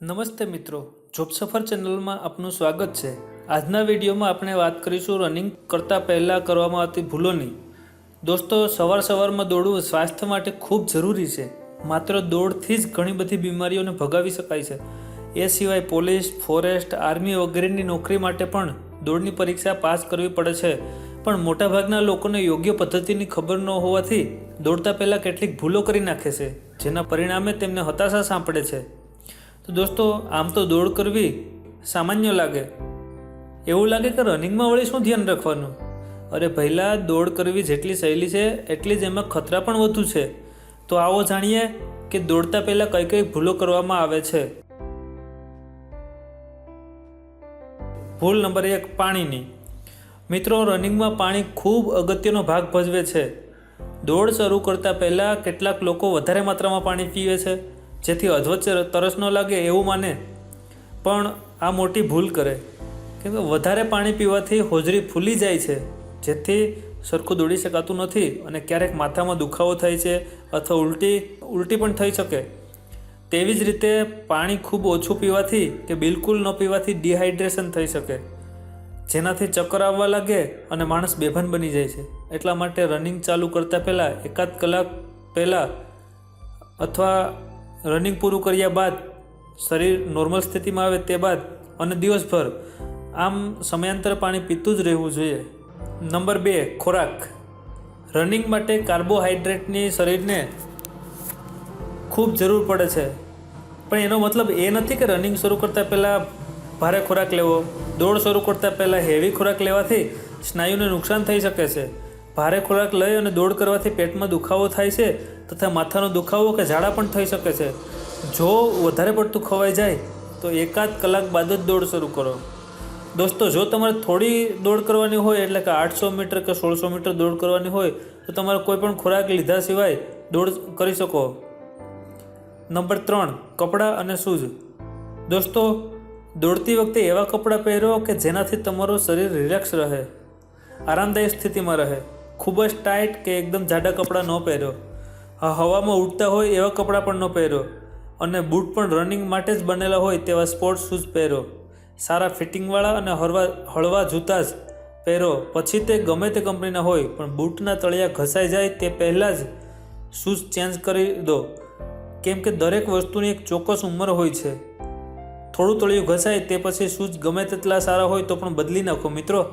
નમસ્તે મિત્રો. જોબ સફર ચેનલમાં આપનું સ્વાગત છે. આજના વિડીયોમાં આપણે વાત કરીશું રનિંગ કરતાં પહેલાં કરવામાં આવતી ભૂલોની. દોસ્તો, સવાર સવારમાં દોડવું સ્વાસ્થ્ય માટે ખૂબ જરૂરી છે. માત્ર દોડથી જ ઘણી બધી બીમારીઓને ભગાવી શકાય છે. એ સિવાય પોલીસ, ફોરેસ્ટ, આર્મી વગેરેની નોકરી માટે પણ દોડની પરીક્ષા પાસ કરવી પડે છે. પણ મોટાભાગના લોકોને યોગ્ય પદ્ધતિની ખબર ન હોવાથી દોડતા પહેલાં કેટલીક ભૂલો કરી નાખે છે, જેના પરિણામે તેમને હતાશા સાંપડે છે. તો દોસ્તો, આમ તો દોડ કરવી સામાન્ય લાગે. એવું લાગે કે રનિંગમાં વળી શું ધ્યાન રાખવાનું? અરે પહેલાં દોડ કરવી જેટલી સહેલી છે, એટલી જ એમાં ખતરા પણ વધુ છે. તો આવો જાણીએ કે દોડતા પહેલાં કઈ કઈ ભૂલો કરવામાં આવે છે. ભૂલ નંબર એક, પાણીની. મિત્રો રનિંગમાં પાણી ખૂબ અગત્યનો ભાગ ભજવે છે. દોડ શરૂ કરતાં પહેલાં કેટલાક લોકો વધારે માત્રામાં પાણી પીવે છે. જેથી અધવચ્ચે તરસ ન લાગે એવું માને. પણ આ મોટી ભૂલ કરે. કેમ કે વધારે પાણી પીવાથી હોજરી ફૂલી જાય છે. જેથી સરખું દોડી શકાતું નથી અને ક્યારેક માથામાં દુખાવો થાય છે અથવા ઉલટી ઉલટી પણ થઈ શકે. તેવી જ રીતે પાણી ખૂબ ઓછું પીવાથી કે બિલકુલ ન પીવાથી ડિહાઇડ્રેશન થઈ શકે. જેનાથી ચક્કર આવવા લાગે અને માણસ બેભાન બની જાય છે. એટલા માટે રનિંગ ચાલુ કરતાં પહેલાં એકાદ કલાક પહેલાં અથવા રનિંગ પૂરું કર્યા બાદ, શરીર નોર્મલ સ્થિતિમાં આવે તે બાદ અને દિવસભર આમ સમયાંતર પાણી પીતું જ રહેવું જોઈએ. નંબર બે, ખોરાક. રનિંગ માટે કાર્બોહાઈડ્રેટની શરીરને ખૂબ જરૂર પડે છે. પણ એનો મતલબ એ નથી કે રનિંગ શરૂ કરતાં પહેલાં ભારે ખોરાક લેવો. દોડ શરૂ કરતાં પહેલાં હેવી ખોરાક લેવાથી સ્નાયુને નુકસાન થઈ શકે છે. ભારે ખોરાક લઈ અને દોડ કરવાથી પેટમાં દુખાવો થાય છે તથા માથાનો દુખાવો કે ઝાડા પણ થઈ શકે છે. જો વધારે પડતું ખવાઈ જાય, તો એકાદ કલાક બાદ જ દોડ શરૂ કરો. દોસ્તો, જો તમારે થોડી દોડ કરવાની હોય, એટલે કે આઠસો મીટર કે સોળસો મીટર દોડ કરવાની હોય, તો તમારે કોઈ પણ ખોરાક લીધા સિવાય દોડ કરી શકો. નંબર ત્રણ, કપડાં અને શૂઝ. દોસ્તો, દોડતી વખતે એવા કપડાં પહેરો કે જેનાથી તમારું શરીર રિલેક્સ રહે, આરામદાયક સ્થિતિમાં રહે. ખૂબ જ ટાઈટ કે એકદમ જાડા કપડાં ન પહેરો. હવામાં ઉડતા હોય એવા કપડાં પણ ન પહેરો. અને બૂટ પણ રનિંગ માટે જ બનેલા હોય તેવા સ્પોર્ટ્સ શૂઝ પહેરો. સારા ફિટિંગવાળા અને હળવા હળવા જૂતા જ પહેરો. પછી તે ગમે તે કંપનીના હોય, પણ બૂટના તળિયા ઘસાઈ જાય તે પહેલાં જ શૂઝ ચેન્જ કરી દો. કેમ કે દરેક વસ્તુની એક ચોક્કસ ઉંમર હોય છે. થોડું તળિયું ઘસાય તે પછી શૂઝ ગમે તેટલા સારા હોય તો પણ બદલી નાખો, મિત્રો.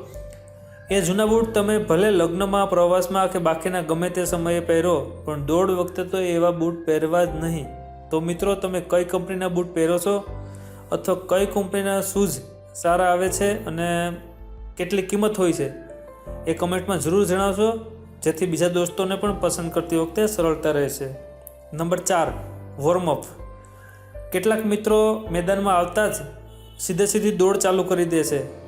એ જૂના બૂટ તમે ભલે લગ્નમાં, પ્રવાસમાં કે બાકીના ગમે તે સમયે પહેરો, પણ દોડ વખતે તો એવા બૂટ પહેરવા જ નહીં. તો મિત્રો, તમે કઈ કંપનીના બૂટ પહેરો છો? અથવા કઈ કંપનીના શૂઝ સારા આવે છે અને કેટલી કિંમત હોય છે? એ કમેન્ટમાં જરૂર જણાવશો, જેથી બીજા દોસ્તોને પણ પસંદ કરતી વખતે સરળતા રહેશે નંબર ચાર વોર્મઅપ કેટલાક મિત્રો મેદાનમાં આવતા જ સીધે સીધી દોડ ચાલુ કરી દે છે.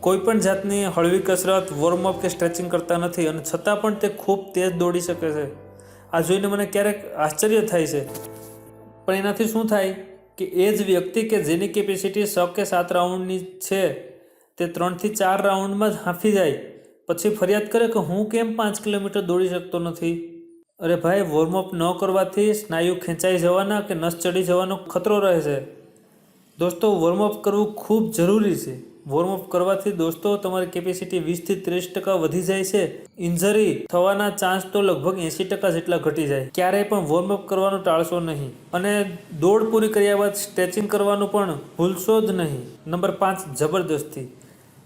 કોઈ પણ જાતની હળવી કસરત વોર્મઅપ કે સ્ટ્રેચિંગ કરતા નથી અને છતાં પણ તે ખૂબ તેજ દોડી શકે છે. આ જોઈને મને ક્યારેક આશ્ચર્ય થાય છે. પણ એનાથી શું થાય કે એ જ વ્યક્તિ કે જેની કેપેસિટી છ કે સાત રાઉન્ડની છે, તે ત્રણથી ચાર રાઉન્ડમાં જ હાંફી જાય. પછી ફરિયાદ કરે કે હું કેમ પાંચ કિલોમીટર દોડી શકતો નથી? અરે ભાઈ વોર્મઅપ ન કરવાથી સ્નાયુ ખેંચાઈ જવાના કે નસ ચડી જવાનો ખતરો રહે છે. દોસ્તો વોર્મઅપ કરવું ખૂબ જરૂરી છે. વોર્મઅપ કરવાથી દોસ્તો, તમારી કેપેસિટી વીસથી ત્રીસ ટકા વધી જાય છે. ઇન્જરી થવાના ચાન્સ તો લગભગ એંસી ટકા જેટલા ઘટી જાય. ક્યારેય પણ વોર્મઅપ કરવાનું ટાળશો નહીં. અને દોડ પૂરી કર્યા બાદ સ્ટ્રેચિંગ કરવાનું પણ ભૂલશો જ નહીં. નંબર પાંચ, જબરદસ્તી.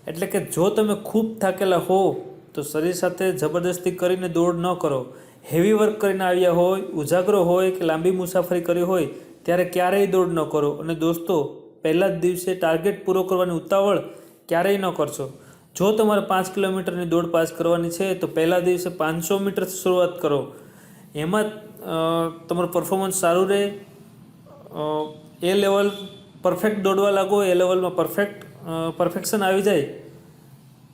એટલે કે જો તમે ખૂબ થાકેલા હો, તો શરીર સાથે જબરદસ્તી કરીને દોડ ન કરો. હેવી વર્ક કરીને આવ્યા હોય, ઉજાગરો હોય કે લાંબી મુસાફરી કરી હોય, ત્યારે ક્યારેય દોડ ન કરો. અને દોસ્તો પહેલા જ દિવસે ટાર્ગેટ પૂરો કરવાની ઉતાવળ ક્યારેય ન કરશો. જો તમારે પાંચ કિલોમીટરની દોડ પાસ કરવાની છે, તો પહેલા દિવસે પાંચસો મીટર શરૂઆત કરો. એમાં તમારું પરફોર્મન્સ સારું રહે. એ લેવલ પરફેક્ટ દોડવા લાગો, એ લેવલમાં પરફેક્ટ પરફેક્શન આવી જાય.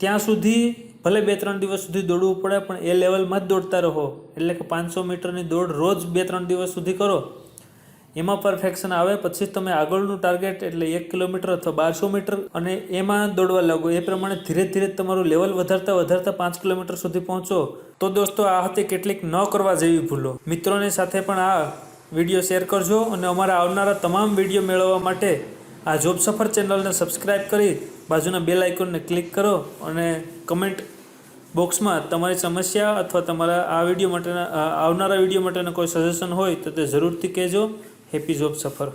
ત્યાં સુધી ભલે બે ત્રણ દિવસ સુધી દોડવું પડે, પણ એ લેવલમાં જ દોડતા રહો. એટલે કે પાંચસો મીટરની દોડ રોજ બે ત્રણ દિવસ સુધી કરો. એમાં પરફેક્શન આવે, પછી તમે આગળનું ટાર્ગેટ એટલે એક કિલોમીટર અથવા બારસો મીટર અને એમાં દોડવા લાગો, એ પ્રમાણે ધીરે ધીરે તમારું લેવલ વધારતા વધારતા પાંચ કિલોમીટર સુધી પહોંચો. તો દોસ્તો, આ હતી કેટલીક ન કરવા જેવી ભૂલો. મિત્રોની સાથે પણ આ વીડિયો શેર કરજો અને અમારા આવનારા તમામ વીડિયો મેળવવા માટે આ જોબ સફર ચેનલને સબસ્ક્રાઈબ કરી બાજુના બેલ આઇકોનને ક્લિક કરો અને કમેન્ટ બોક્સમાં તમારી સમસ્યા અથવા તમારા આ વીડિયો માટેના આવનારા વીડિયો માટેના કોઈ સજેશન હોય તો તે જરૂરથી કહેજો. હેપી જોબ સફર